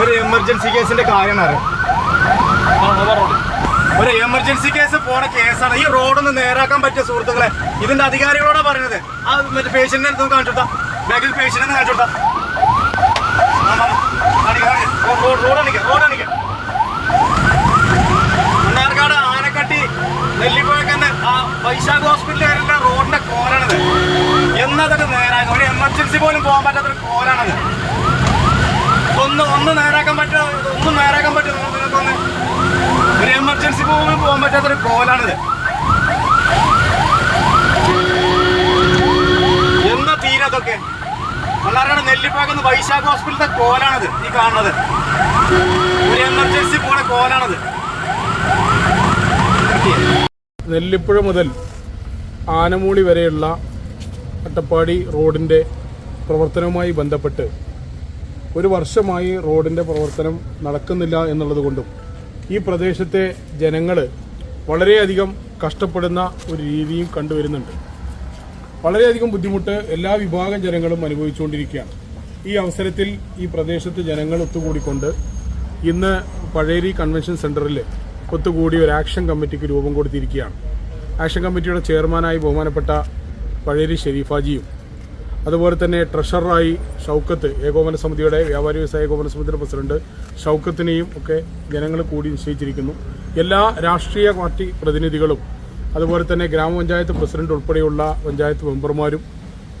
ഒരു എമർജൻസി കേസിന്റെ കാര്യം അറിയാം ഒരു എമർജൻസി കേസ് പോണ കേസാണ് ഈ റോഡൊന്ന് നേരാക്കാൻ പറ്റിയ സുഹൃത്തുക്കളെ ഇതിന്റെ അധികാരികളോടാ പറയുന്നത് ആ മറ്റേ പേഷ്യന്റിനെ അടുത്ത് കാണിച്ചു ബാക്കിൽ പേഷ്യന്റിനെ കാണിച്ചു മണ്ണാർക്കാട് ആനക്കട്ടി നെല്ലിപ്പുഴക്കന്ന് ആ വൈശാഖ് ഹോസ്പിറ്റലിൽ വരുന്ന റോഡിന്റെ കോലാണിത്. എന്നതൊക്കെ നേരാക്കാം ഒരു എമർജൻസി പോലും പോകാൻ പറ്റാത്തൊരു കോലാണത്. ഒന്ന് ഒന്ന് നേരാക്കാൻ പറ്റുക ഒന്നും നേരാക്കാൻ പറ്റും നിങ്ങൾക്കൊന്ന് ഒരു എമർജൻസി പോകുമ്പോൾ പോകാൻ പറ്റാത്തൊരു കോലാണിത്. എന്നാ തീരതൊക്കെ പിള്ളേരുടെ നെല്ലിപ്പാക്കുന്ന വൈശാഖ് ഹോസ്പിറ്റലിലെ കോലാണിത് ഈ കാണുന്നത്. ഒരു എമർജൻസി പോണ കോലാണിത്. നെല്ലിപ്പുഴ മുതൽ ആനമൂളി വരെയുള്ള അട്ടപ്പാടി റോഡിന്റെ പ്രവർത്തനവുമായി ബന്ധപ്പെട്ട് ഒരു വർഷമായി റോഡിന്റെ പ്രവർത്തനം നടക്കുന്നില്ല എന്നുള്ളത് കൊണ്ടും ഈ പ്രദേശത്തെ ജനങ്ങൾ വളരെയധികം കഷ്ടപ്പെടുന്ന ഒരു രീതിയും കണ്ടുവരുന്നുണ്ട്. വളരെയധികം ബുദ്ധിമുട്ട് എല്ലാ വിഭാഗം ജനങ്ങളും അനുഭവിച്ചുകൊണ്ടിരിക്കുകയാണ്. ഈ അവസരത്തിൽ ഈ പ്രദേശത്ത് ജനങ്ങൾ ഒത്തുകൂടിക്കൊണ്ട് ഇന്ന് പഴേരി കൺവെൻഷൻ സെന്ററിൽ ഒത്തുകൂടി ഒരു ആക്ഷൻ കമ്മിറ്റിക്ക് രൂപം കൊടുത്തിരിക്കുകയാണ്. ആക്ഷൻ കമ്മിറ്റിയുടെ ചെയർമാനായി ബഹുമാനപ്പെട്ട പഴേരി ഷെരീഫാജിയും അതുപോലെ തന്നെ ട്രഷററായി ഷൗക്കത്ത് ഏകോപന സമിതിയുടെ വ്യാപാരി വ്യവസായ ഏകോപന സമിതിയുടെ പ്രസിഡന്റ് ഷൗക്കത്തിനെയും ഒക്കെ ജനങ്ങൾ കൂടി നിശ്ചയിച്ചിരിക്കുന്നു. എല്ലാ രാഷ്ട്രീയ പാർട്ടി പ്രതിനിധികളും അതുപോലെ തന്നെ ഗ്രാമപഞ്ചായത്ത് പ്രസിഡന്റ് ഉൾപ്പെടെയുള്ള പഞ്ചായത്ത് മെമ്പർമാരും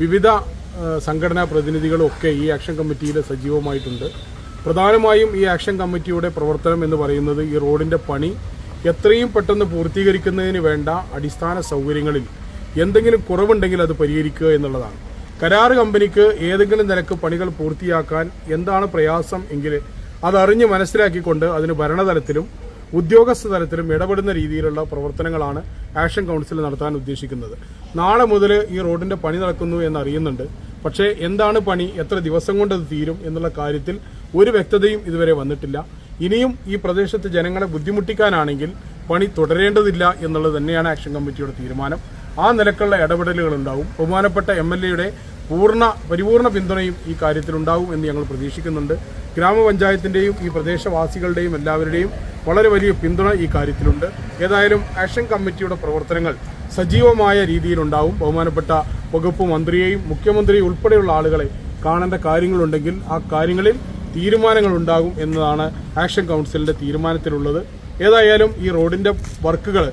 വിവിധ സംഘടനാ പ്രതിനിധികളും ഒക്കെ ഈ ആക്ഷൻ കമ്മിറ്റിയിൽ സജീവമായിട്ടുണ്ട്. പ്രധാനമായും ഈ ആക്ഷൻ കമ്മിറ്റിയുടെ പ്രവർത്തനം എന്ന് പറയുന്നത് ഈ റോഡിന്റെ പണി എത്രയും പെട്ടെന്ന് പൂർത്തീകരിക്കുന്നതിന് വേണ്ട അടിസ്ഥാന സൗകര്യങ്ങളിൽ എന്തെങ്കിലും കുറവുണ്ടെങ്കിൽ അത് പരിഹരിക്കുക എന്നുള്ളതാണ്. കരാർ കമ്പനിക്ക് ഏതെങ്കിലും നിലയ്ക്ക് പണികൾ പൂർത്തിയാക്കാൻ എന്താണ് പ്രയാസം എങ്കിൽ അതറിഞ്ഞ് മനസ്സിലാക്കിക്കൊണ്ട് അതിന് ഭരണതലത്തിലും ഉദ്യോഗസ്ഥ തലത്തിലും ഇടപെടുന്ന രീതിയിലുള്ള പ്രവർത്തനങ്ങളാണ് ആക്ഷൻ കൗൺസിൽ നടത്താൻ ഉദ്ദേശിക്കുന്നത്. നാളെ മുതൽ ഈ റോഡിന്റെ പണി നടക്കുന്നു എന്നറിയുന്നുണ്ട് പക്ഷേ എന്താണ് പണി? എത്ര ദിവസം കൊണ്ട് അത് തീരും എന്നുള്ള കാര്യത്തിൽ ഒരു വ്യക്തതയും ഇതുവരെ വന്നിട്ടില്ല. ഇനിയും ഈ പ്രദേശത്തെ ജനങ്ങളെ ബുദ്ധിമുട്ടിക്കാനാണെങ്കിൽ പണി തുടരേണ്ടതില്ല എന്നുള്ളത് തന്നെയാണ് ആക്ഷൻ കമ്മിറ്റിയുടെ തീരുമാനം. ആ നിലക്കുള്ള ഇടപെടലുകൾ ഉണ്ടാവും. ബഹുമാനപ്പെട്ട എം എൽ എയുടെ പൂർണ പരിപൂർണ പിന്തുണയും ഈ കാര്യത്തിലുണ്ടാവും എന്ന് ഞങ്ങൾ പ്രതീക്ഷിക്കുന്നുണ്ട്. ഗ്രാമപഞ്ചായത്തിന്റെയും ഈ പ്രദേശവാസികളുടെയും എല്ലാവരുടെയും വളരെ വലിയ പിന്തുണ ഈ കാര്യത്തിലുണ്ട്. ഏതായാലും ആക്ഷൻ കമ്മിറ്റിയുടെ പ്രവർത്തനങ്ങൾ സജീവമായ രീതിയിലുണ്ടാവും. ബഹുമാനപ്പെട്ട വകുപ്പ് മന്ത്രിയെയും മുഖ്യമന്ത്രിയും ഉൾപ്പെടെയുള്ള ആളുകളെ കാണേണ്ട കാര്യങ്ങളുണ്ടെങ്കിൽ ആ കാര്യങ്ങളിൽ തീരുമാനങ്ങൾ ഉണ്ടാകും എന്നതാണ് ആക്ഷൻ കൗൺസിലിന്റെ തീരുമാനത്തിലുള്ളത്. ഏതായാലും ഈ റോഡിന്റെ വർക്കുകൾ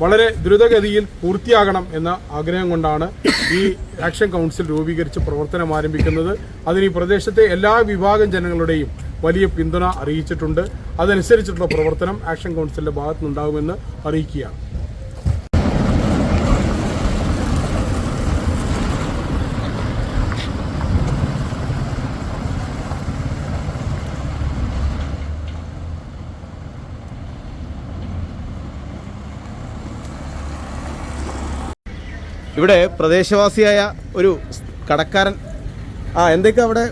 വളരെ ദ്രുതഗതിയിൽ പൂർത്തിയാകണം എന്ന ആഗ്രഹം കൊണ്ടാണ് ഈ ആക്ഷൻ കൗൺസിൽ രൂപീകരിച്ച് പ്രവർത്തനം ആരംഭിക്കുന്നത്. അതിന് ഈ പ്രദേശത്തെ എല്ലാ വിഭാഗം ജനങ്ങളുടെയും വലിയ പിന്തുണ അറിയിച്ചിട്ടുണ്ട്. അതനുസരിച്ചിട്ടുള്ള പ്രവർത്തനം ആക്ഷൻ കൗൺസിലിന്റെ ഭാഗത്തുനിന്നുണ്ടാകുമെന്ന് അറിയിക്കുകയാണ്. ഇവിടെ പ്രദേശവാസിയായ ഒരു കടക്കാരൻ. ആ എന്തൊക്കെ അവിടെ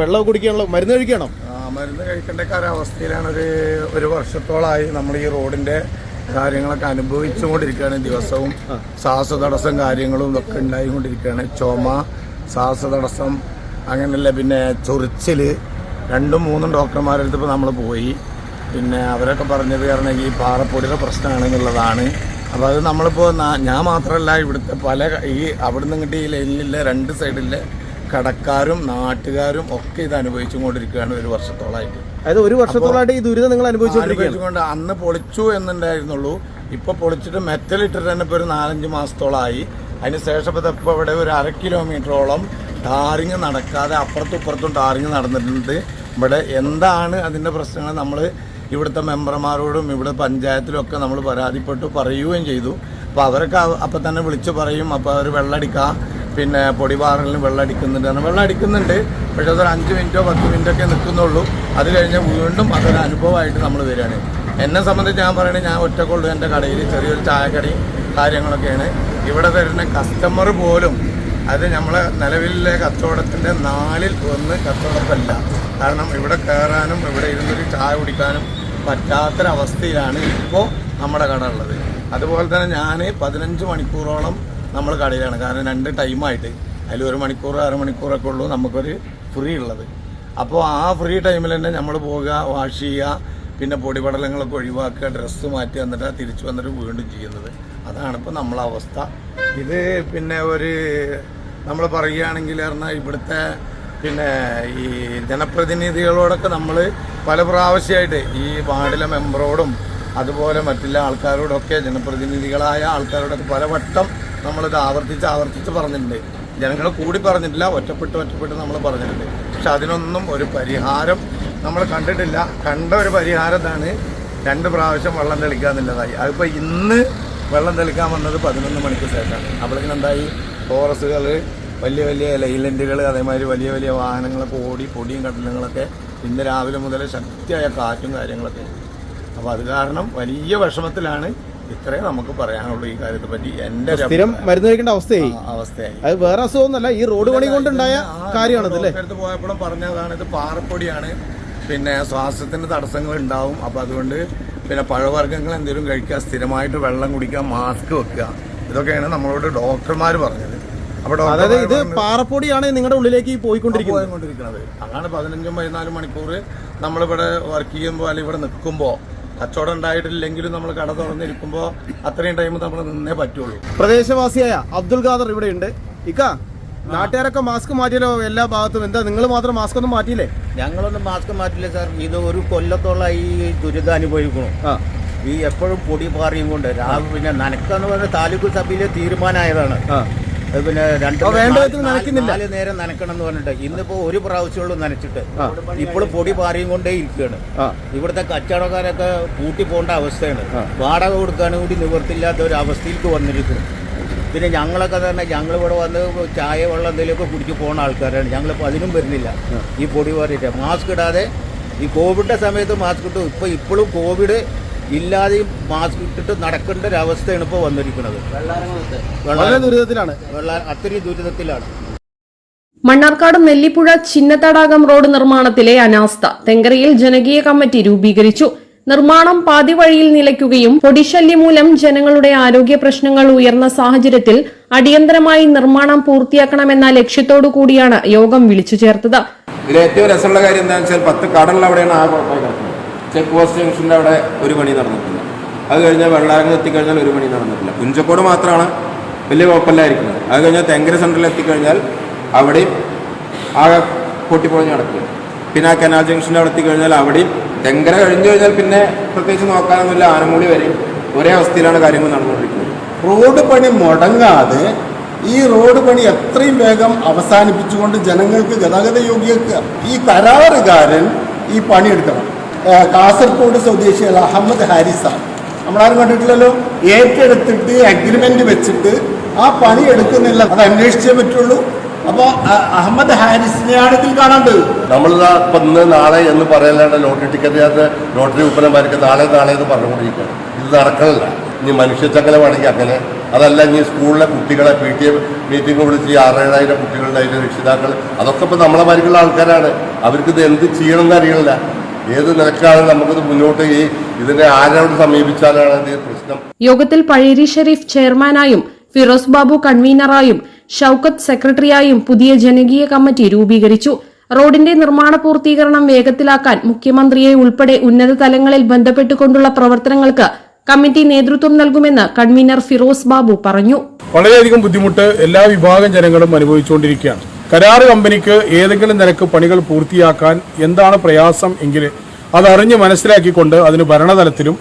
വെള്ളം കുടിക്കാനുള്ള മരുന്ന് കഴിക്കണം? ആ, മരുന്ന് കഴിക്കേണ്ട കാലാവസ്ഥയിലാണ് ഒരു ഒരു വർഷത്തോളമായി നമ്മൾ ഈ റോഡിന്റെ കാര്യങ്ങളൊക്കെ അനുഭവിച്ചുകൊണ്ടിരിക്കുകയാണ്. ദിവസവും ശ്വാസതടസ്സം കാര്യങ്ങളും ഒക്കെ ഉണ്ടായിക്കൊണ്ടിരിക്കുകയാണ്. ചുമ ശ്വാസതടസ്സം അങ്ങനെയല്ല പിന്നെ ചൊറിച്ചിൽ. രണ്ടും മൂന്നും ഡോക്ടർമാരുടെ അടുത്ത് ഇപ്പോൾ നമ്മൾ പോയി. പിന്നെ അവരൊക്കെ പറഞ്ഞത് കാരണം ഈ പാറപ്പൊടിയുടെ പ്രശ്നമാണെന്നുള്ളതാണ്. അപ്പോൾ അത് നമ്മളിപ്പോൾ ഞാൻ മാത്രമല്ല ഇവിടുത്തെ പല ഈ അവിടുന്ന് നിന്ന് ഈ ലൈനിലെ രണ്ട് സൈഡിലെ കടക്കാരും നാട്ടുകാരും ഒക്കെ ഇത് അനുഭവിച്ചുകൊണ്ടിരിക്കുകയാണ് ഒരു വർഷത്തോളമായിട്ട് അതായത് ഒരു വർഷത്തോളമായിട്ട് ഈ ദുരിതം നിങ്ങൾ അനുഭവിച്ചുകൊണ്ട് അന്ന് പൊളിച്ചു എന്നുണ്ടായിരുന്നുള്ളൂ. ഇപ്പൊ പൊളിച്ചിട്ട് മെറ്റൽ ഇട്ടിട്ട് തന്നെ ഇപ്പൊ ഒരു നാലഞ്ച് മാസത്തോളമായി അതിന് ശേഷം ഇപ്പൊ ഇപ്പൊ ഇവിടെ ഒരു അര കിലോമീറ്ററോളം ടാറിങ് നടക്കാതെ അപ്പുറത്തും ഇപ്പുറത്തും ടാറിങ് നടന്നിട്ടുണ്ട്. ഇവിടെ എന്താണ് അതിന്റെ പ്രശ്നങ്ങൾ? നമ്മൾ ഇവിടുത്തെ മെമ്പർമാരോടും ഇവിടെ പഞ്ചായത്തിലൊക്കെ നമ്മൾ പരാതിപ്പെട്ടു പറയുകയും ചെയ്തു. അപ്പോൾ അവരൊക്കെ അപ്പം തന്നെ വിളിച്ചു പറയും അപ്പോൾ അവർ വെള്ളമടിക്കാം പിന്നെ പൊടിപാറലിന് വെള്ളം അടിക്കുന്നുണ്ട് കാരണം വെള്ളം അടിക്കുന്നുണ്ട് പക്ഷേ അതൊരു അഞ്ച് മിനിറ്റോ പത്ത് മിനിറ്റോ ഒക്കെ നിൽക്കുന്നുള്ളൂ. അത് കഴിഞ്ഞ് വീണ്ടും അതൊരു അനുഭവമായിട്ട് നമ്മൾ വരികയാണ്. എന്നെ സംബന്ധിച്ച് ഞാൻ പറയുന്നത് ഞാൻ ഒറ്റക്കൊള്ളു. എന്റെ കടയിൽ ചെറിയൊരു ചായക്കടയും കാര്യങ്ങളൊക്കെയാണ്. ഇവിടെ വരുന്ന കസ്റ്റമർ പോലും അത് നമ്മളെ നിലവിലെ കച്ചവടത്തിന്റെ നാലിൽ ഒന്ന് കച്ചവടത്തല്ല. കാരണം ഇവിടെ കയറാനും ഇവിടെ ഇരുന്നൊരു ചായ കുടിക്കാനും പറ്റാത്തൊരവസ്ഥയിലാണ് ഇപ്പോൾ നമ്മുടെ കട ഉള്ളത്. അതുപോലെ തന്നെ ഞാൻ പതിനഞ്ച് മണിക്കൂറോളം നമ്മൾ കടയിലാണ്. കാരണം രണ്ട് ടൈമായിട്ട്. അതിൽ ഒരു മണിക്കൂർ അരമണിക്കൂറൊക്കെ ഉള്ളൂ നമുക്കൊരു ഫ്രീ ഉള്ളത്. അപ്പോൾ ആ ഫ്രീ ടൈമിൽ തന്നെ നമ്മൾ പോവുക വാഷ് ചെയ്യുക പിന്നെ പൊടിപടലങ്ങളൊക്കെ ഒഴിവാക്കുക ഡ്രസ്സ് മാറ്റി വന്നിട്ട് തിരിച്ചു വന്നിട്ട് വീണ്ടും ചെയ്യുന്നത്. അതാണ് ഇപ്പോൾ നമ്മളെ അവസ്ഥ. ഇത് പിന്നെ ഒരു നമ്മൾ പറയുകയാണെങ്കിൽ പറഞ്ഞാൽ ഇവിടുത്തെ പിന്നെ ഈ ജനപ്രതിനിധികളോടൊക്കെ നമ്മൾ പല പ്രാവശ്യമായിട്ട് ഈ വാർഡിലെ മെമ്പറോടും അതുപോലെ മറ്റുള്ള ആൾക്കാരോടൊക്കെ ജനപ്രതിനിധികളായ ആൾക്കാരോടൊക്കെ പലവട്ടം നമ്മളിത് ആവർത്തിച്ച് ആവർത്തിച്ച് പറഞ്ഞിട്ടുണ്ട്. ജനങ്ങൾ കൂടി പറഞ്ഞിട്ടില്ല ഒറ്റപ്പെട്ട് ഒറ്റപ്പെട്ട് നമ്മൾ പറഞ്ഞിട്ടുണ്ട്. പക്ഷെ അതിനൊന്നും ഒരു പരിഹാരം നമ്മൾ കണ്ടിട്ടില്ല. കണ്ട ഒരു പരിഹാരത്താണ് രണ്ട് പ്രാവശ്യം വെള്ളം തെളിക്കുക എന്നുള്ളതായി. അതിപ്പോൾ ഇന്ന് വെള്ളം തെളിക്കാൻ വന്നത് പതിനൊന്ന് മണിക്ക് ശേഷമാണ്. അപ്പോഴേക്കും എന്തായി? ഫോറസ്റ്റുകൾ വലിയ വലിയ ലൈലന്റുകൾ അതേമാതിരി വലിയ വലിയ വാഹനങ്ങളൊക്കെ ഓടി പൊടിയും കടലങ്ങളൊക്കെ ഇന്ന് രാവിലെ മുതൽ ശക്തിയായ കാറ്റും കാര്യങ്ങളൊക്കെ. അപ്പോൾ അത് കാരണം വലിയ വിഷമത്തിലാണ് ഇത്രേ നമുക്ക് പറയാനുള്ളൂ ഈ കാര്യത്തെ പറ്റി. എന്റെ സ്ഥിരം മരുന്ന് കഴിക്കേണ്ട അവസ്ഥയായി. അവസ്ഥയായി. അത് വേറെ അസുഖമൊന്നുമല്ല ഈ റോഡ് പണി കൊണ്ടുണ്ടായ കാര്യമാണത് അടുത്ത് പോയപ്പോഴും പറഞ്ഞതാണ് ഇത് പാറപ്പൊടിയാണ്. പിന്നെ ശ്വാസത്തിന് തടസ്സങ്ങൾ ഉണ്ടാവും. അപ്പോൾ അതുകൊണ്ട് പിന്നെ പഴവർഗങ്ങൾ എന്തെങ്കിലും കഴിക്കുക സ്ഥിരമായിട്ട് വെള്ളം കുടിക്കുക മാസ്ക് വെക്കുക. ഇതൊക്കെയാണ് നമ്മളോട് ഡോക്ടർമാർ പറഞ്ഞത്. അതായത് ഇത് പാറപ്പൊടിയാണ് നിങ്ങളുടെ ഉള്ളിലേക്ക് പോയിക്കൊണ്ടിരിക്കുന്നത്. പോയിക്കൊണ്ടിരിക്കുന്നത് അതാണ് പതിനഞ്ചും പതിനാലും മണിക്കൂർ നമ്മളിവിടെ വർക്ക് ചെയ്യുമ്പോൾ അല്ലെങ്കിൽ ഇവിടെ നിൽക്കുമ്പോൾ. കച്ചവടം ഉണ്ടായിട്ടില്ലെങ്കിലും നമ്മൾ കട തുറന്നിരിക്കുമ്പോൾ അത്രയും ടൈം നമ്മൾ നിന്നേ പറ്റുള്ളൂ. പ്രദേശവാസിയായ അബ്ദുൽ ഖാദർ ഇവിടെ ഉണ്ട്. ഇക്ക നാട്ടുകാരൊക്കെ മാസ്ക് മാറ്റിയല്ലോ എല്ലാ ഭാഗത്തും. എന്താ നിങ്ങൾ മാത്രം മാസ്ക് ഒന്നും മാറ്റിയില്ലേ? ഞങ്ങളൊന്നും മാസ്ക് മാറ്റില്ല സാർ ഇത് ഒരു കൊല്ലത്തോളം ഈ ദുരിതം അനുഭവിക്കണം ആ. ഈ എപ്പോഴും പൊടി പാറിയും കൊണ്ട്. രാവിലെ പിന്നെ നനക്കാന്ന് പറഞ്ഞ താലൂക്ക് സഭയിലെ തീരുമാനമായതാണ്. പിന്നെ രണ്ട് വേണ്ട നാല്- വിധത്തിൽ നനയ്ക്കുന്നില്ല. നാല് നേരം നനക്കണം എന്ന് പറഞ്ഞിട്ട് ഇന്നിപ്പോ ഒരു പ്രാവശ്യമുള്ളൂ നനച്ചിട്ട്. ആ. ഇപ്പോൾ പൊടി പാറിയും കൊണ്ടേ ഇരിക്കുകയാണ്. ആ. ഇവിടുത്തെ കച്ചവടക്കാരൊക്കെ പൂട്ടി പോകേണ്ട അവസ്ഥയാണ്. ആ. വാടക കൊടുക്കാനും കൂടി നിവർത്തില്ലാത്ത ഒരു അവസ്ഥയിലേക്ക് വന്നിരിക്കുന്നു. പിന്നെ ഞങ്ങളൊക്കെ തന്നെ ഞങ്ങൾ ഇവിടെ വന്ന് ചായ വെള്ളം എന്തെങ്കിലുമൊക്കെ കുടിച്ച് പോകുന്ന ആൾക്കാരാണ്. ഞങ്ങളിപ്പോൾ അതിനും വരുന്നില്ല. ഈ പൊടി പാറിയിട്ട്. മാസ്ക് ഇടാതെ ഈ കോവിഡിന്റെ സമയത്ത് മാസ്ക് ഇട്ടു. ഇപ്പോൾ ഇപ്പോഴും കോവിഡ് ഇല്ലാതെയും മാസ്ക് ഇട്ടിട്ട് നടക്കേണ്ട ഒരു അവസ്ഥയാണ് ഇപ്പോൾ വന്നിരിക്കുന്നത്. വളരെ ദുരിതത്തിലാണ്. അത്രയും ദുരിതത്തിലാണ്. മണ്ണാർക്കാട് നെല്ലിപ്പുഴ ചിന്നത്തടാകം റോഡ് നിർമ്മാണത്തിലെ അനാസ്ഥ തെങ്കരയിൽ ജനകീയ കമ്മിറ്റി രൂപീകരിച്ചു. നിർമ്മാണം പാതിവഴിയിൽ നിലയ്ക്കുകയും പൊടിശല്യം മൂലം ജനങ്ങളുടെ ആരോഗ്യ പ്രശ്നങ്ങൾ ഉയർന്ന സാഹചര്യത്തിൽ അടിയന്തരമായി നിർമ്മാണം പൂർത്തിയാക്കണമെന്ന ലക്ഷ്യത്തോടു കൂടിയാണ് യോഗം വിളിച്ചു ചേർത്തത്. ഇതിൽ ഏറ്റവും രസമുള്ള കാര്യം എന്താണെന്ന് വെച്ചാൽ പത്ത് കടലിൽ അവിടെയാണ് ആ ചെക്ക് പോസ്റ്റ് ജംഗ്ഷന്റെ അവിടെ ഒരു പണി നടന്നിട്ടില്ല. അത് കഴിഞ്ഞാൽ വെള്ളാരങ്ങൾ എത്തിക്കഴിഞ്ഞാൽ ഒരു പണി നടന്നിട്ടില്ല. കുഞ്ചക്കോട് മാത്രമാണ് വലിയ കുഴപ്പമില്ലായിരിക്കുന്നത്. അത് കഴിഞ്ഞാൽ തെങ്കര സെന്ററിൽ എത്തിക്കഴിഞ്ഞാൽ അവിടെയും ആകെ പൊട്ടിപ്പൊളിഞ്ഞ് നടക്കുക. പിന്നെ ആ കനാൽ ജംഗ്ഷന്റെ അവിടെ എത്തിക്കഴിഞ്ഞാൽ അവിടെയും തെങ്കര കഴിഞ്ഞു കഴിഞ്ഞാൽ പിന്നെ പ്രത്യേകിച്ച് നോക്കാനൊന്നുമില്ല. ആനമൂടി വരെയും ഒരേ അവസ്ഥയിലാണ് കാര്യങ്ങൾ നടന്നുകൊണ്ടിരിക്കുന്നത്. റോഡ് പണി മുടങ്ങാതെ ഈ റോഡ് പണി എത്രയും വേഗം അവസാനിപ്പിച്ചുകൊണ്ട് ജനങ്ങൾക്ക് ഗതാഗത യോഗ്യ ഈ കരാറുകാരൻ ഈ പണിയെടുക്കണം. കാസർഗോഡ് സ്വദേശിയായ അഹമ്മദ് ഹാരിസാണ് നമ്മളാരും കണ്ടിട്ടില്ലല്ലോ? ഏറ്റെടുത്തിട്ട് അഗ്രിമെന്റ് വെച്ചിട്ട് ആ പണി എടുക്കുന്നില്ല. അത് അന്വേഷിച്ചേ പറ്റുള്ളൂ. അപ്പോൾ അഹമ്മദ് ഹാരിസിനെയാണ് ഇതിൽ കാണേണ്ടത് നമ്മൾ ഇന്ന് നാളെ എന്ന് പറയാനാണ് ലോട്ടറി ടിക്കറ്റ് ലോട്ടറി വിൽപ്പനമാർക്ക് നാളെ നാളെ എന്ന് പറഞ്ഞുകൊണ്ടിരിക്കുകയാണ്. ഇത് നടക്കണില്ല ഇനി മനുഷ്യച്ചങ്ങല വേണമെങ്കിൽ അങ്ങനെ. അതല്ല ഇനി സ്കൂളിലെ കുട്ടികളെ പി ടി എ മീറ്റിംഗ് വിളിച്ച് ആറേഴായിരം കുട്ടികളുടെ അതിന്റെ രക്ഷിതാക്കൾ അതൊക്കെ ഇപ്പം നമ്മളെ മാതിരിക്കുള്ള ആൾക്കാരാണ്. അവർക്കിത് എന്ത് ചെയ്യണമെന്ന് അറിയണില്ല. ഏത് നിലക്കാണ് നമുക്കിത് മുന്നോട്ട് ഈ ഇതിനെ ആരോട് സമീപിച്ചാലാണ് ഇത് പ്രശ്നം. യോഗത്തിൽ പഴേരി ഷെരീഫ് ചെയർമാനായും ഫിറോസ് ബാബു കൺവീനറായും ഷൌക്കത്ത് സെക്രട്ടറിയായും പുതിയ ജനകീയ കമ്മിറ്റി രൂപീകരിച്ചു. റോഡിന്റെ നിർമ്മാണ പൂർത്തീകരണം വേഗത്തിലാക്കാൻ മുഖ്യമന്ത്രിയെ ഉൾപ്പെടെ ഉന്നത തലങ്ങളിൽ ബന്ധപ്പെട്ടുകൊണ്ടുള്ള പ്രവർത്തനങ്ങൾക്ക് കമ്മിറ്റി നേതൃത്വം നൽകുമെന്ന് കൺവീനർ ഫിറോസ് ബാബു പറഞ്ഞു. വളരെയധികം ബുദ്ധിമുട്ട് എല്ലാ വിഭാഗം ജനങ്ങളും അനുഭവിച്ചുകൊണ്ടിരിക്കുകയാണ്. കരാറ് കമ്പനിക്ക് ഏതെങ്കിലും നിരക്ക് പണികൾ പൂർത്തിയാക്കാൻ എന്താണ് പ്രയാസം എങ്കിൽ അതറിഞ്ഞ് മനസ്സിലാക്കിക്കൊണ്ട് അതിന് ഭരണതലത്തിലും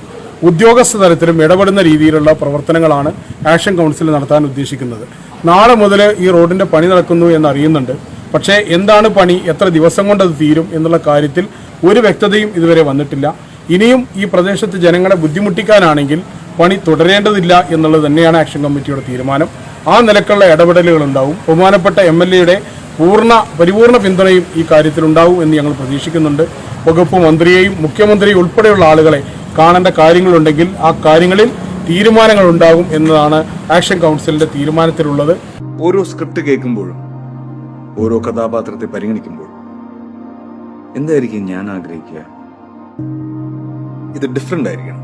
ഉദ്യോഗസ്ഥ തലത്തിലും ഇടപെടുന്ന രീതിയിലുള്ള പ്രവർത്തനങ്ങളാണ് ആക്ഷൻ കൗൺസിൽ നടത്താൻ ഉദ്ദേശിക്കുന്നത്. നാളെ മുതൽ ഈ റോഡിന്റെ പണി നടക്കുന്നു എന്നറിയുന്നുണ്ട് പക്ഷേ എന്താണ് പണി? എത്ര ദിവസം കൊണ്ട് അത് തീരും എന്നുള്ള കാര്യത്തിൽ ഒരു വ്യക്തതയും ഇതുവരെ വന്നിട്ടില്ല. ഇനിയും ഈ പ്രദേശത്ത് ജനങ്ങളെ ബുദ്ധിമുട്ടിക്കാനാണെങ്കിൽ പണി തുടരേണ്ടതില്ല എന്നുള്ളത് തന്നെയാണ് ആക്ഷൻ കമ്മിറ്റിയുടെ തീരുമാനം. ആ നിലക്കുള്ള ഇടപെടലുകൾ ഉണ്ടാവും ബഹുമാനപ്പെട്ട എം എൽ എയുടെ പൂർണ പരിപൂർണ പിന്തുണയും ഈ കാര്യത്തിൽ ഉണ്ടാവും എന്ന് ഞങ്ങൾ പ്രതീക്ഷിക്കുന്നുണ്ട്. വകുപ്പ് മന്ത്രിയെയും മുഖ്യമന്ത്രിയും ഉൾപ്പെടെയുള്ള ആളുകളെ കാണേണ്ട കാര്യങ്ങളുണ്ടെങ്കിൽ ആ കാര്യങ്ങളിൽ തീരുമാനങ്ങൾ ഉണ്ടാകും എന്നതാണ് ആക്ഷൻ കൗൺസിലിന്റെ തീരുമാനത്തിലുള്ളത്. ഓരോ സ്ക്രിപ്റ്റ് കേൾക്കുമ്പോഴും ഓരോ കഥാപാത്രത്തെ പരിഗണിക്കുമ്പോൾ എന്തായിരിക്കും ഞാൻ ആഗ്രഹിക്കുക? ഇത് ഡിഫറെന്റ് ആയിരിക്കണം.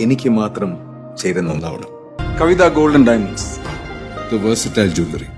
എനിക്ക് മാത്രം ചേരുന്ന ഒന്നാവണം. Kavitha golden diamonds. The versatile jewellery